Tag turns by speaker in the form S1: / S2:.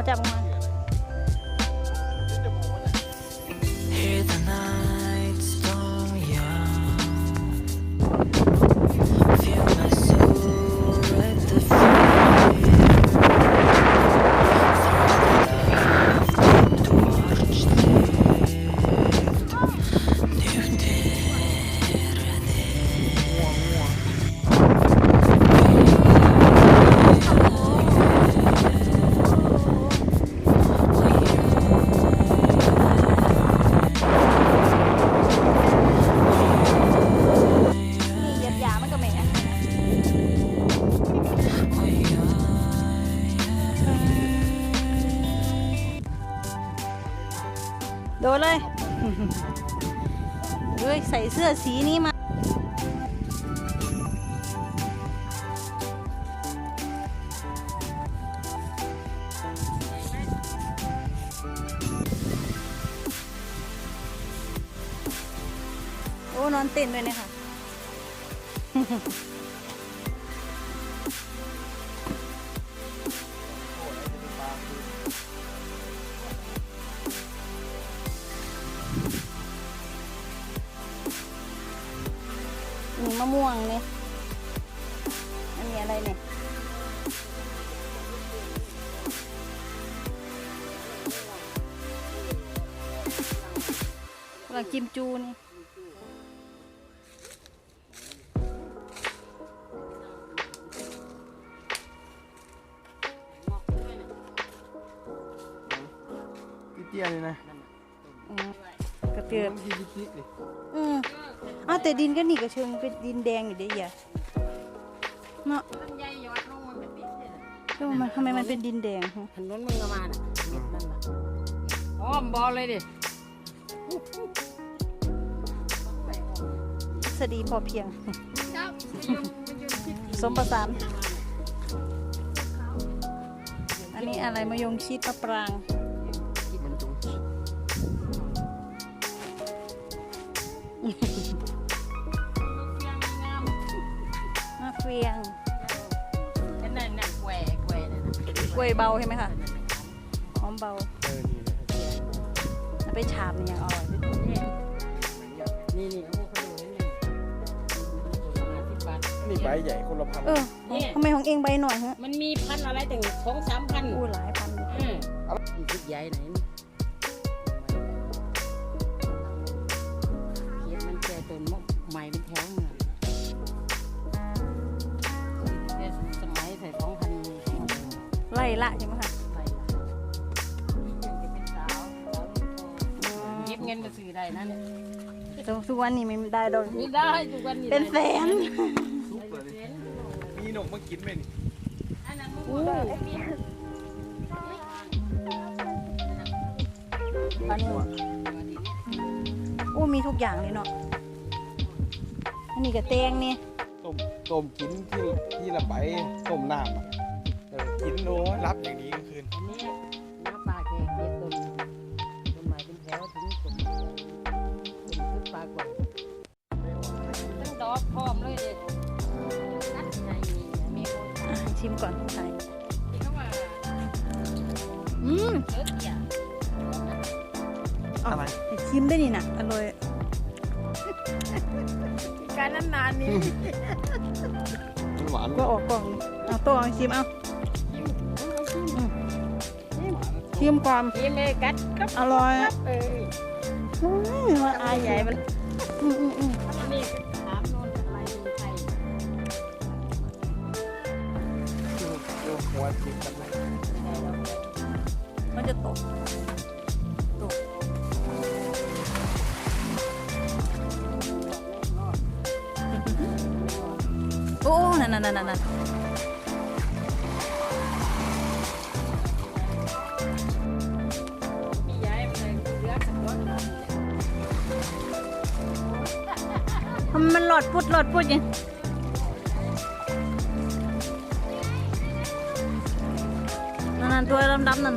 S1: เขาจับออกมา โดนเลยเฮ้ยใส่เสื้อสีนี้มา โอ้ นอนเต้นด้วยนะคะ มีมะม่วงเนี่ยอันนี้อะไรเนี่ยกำลังกิมจูนี่
S2: เตี้ยๆเลยนะ
S1: อืมกระเตือบ
S2: ที่จิ๊กๆดิ
S1: อืม อ้าวแต่ดินก็นี่ก็เชิงเป็นดินแดงอยู่เดีอย่าเนาะแล้วมันทำไมมันเป็นดินแดงฮะ
S3: ถนนมึงเอามาน่ะนั่นน่ะอ้อมบอลเลยดิ
S1: สดีพอเพียงสมประสาน อันนี้อะไรมะยงชิดมะปราง
S2: มันจงชิด
S3: ว
S1: ยเบาใช่ไหมคะหอมเบา
S2: เออนี่นะ
S1: เอาไปฉาบมันยังอร่อย
S3: นี่นี่โอ้เขาดูนี่ประมาณสิบบาท
S2: นี่ใบใหญ่คนละพัน
S1: เออทำไมของเองใบหน่อยฮะ
S3: มันมีพันอะไรถึงสองสามพัน
S1: อู้หลายพันอยู่
S3: อืมอีกชุดใหญ่ไหน
S1: ล่ละใช่ไหมคะ
S3: ไปละเป็นสาวสาวเก็บเงินมาซื้อได้นะเนี่ย
S1: แต่ทุกวันนี้ไม่ได้ดอก
S3: ไม่ได้ทุกวันนี้
S1: เป็นแสน
S2: ซุปเลยมีนกมากินไหมนี่
S3: อันนั้นมึง
S1: อู้
S3: บอก
S1: อันนี้อู้มีทุกอย่างเลยเนาะอันนี้กับแตงนี่
S2: ต้มต้มกินที่ที่ละใบต้มน้ำอะ เออกินโน้รับอย่างนี้กลางคืน
S3: อันนี้น้ำปลาแกงเก็บต้นต้นไม้เป็นแถวถึงต้นต้นขึ้นปลากว่าตั้งดอกพร้อมเลยเด็ดนัดใจมีมีคน
S1: อะชิมก่อนใส่
S3: ที่เขาว่า
S1: อืม
S3: เออย่า
S2: อะไร
S1: ชิมได้นี่นะอร่อย
S3: การนานๆนี้
S2: มันหวาน
S1: ก็ออกกล่องเอาตัวเอาชิมเอา ชิมก่อน
S3: นี่ไม่กัดกับ
S1: อร่อย
S3: เออ
S1: อืมว่าอายใหญ่มันอืมอืมอืม
S3: อันนี้ถามโน่นอะไรใคร
S2: ดูหัวติดกันเลย
S1: มันจะตกตกโอ้นั่นนั่นนั่นนั่น ทำไมมันหลอดพุดหลอดพุดยังนั่นนั่นตัวดำๆนั่น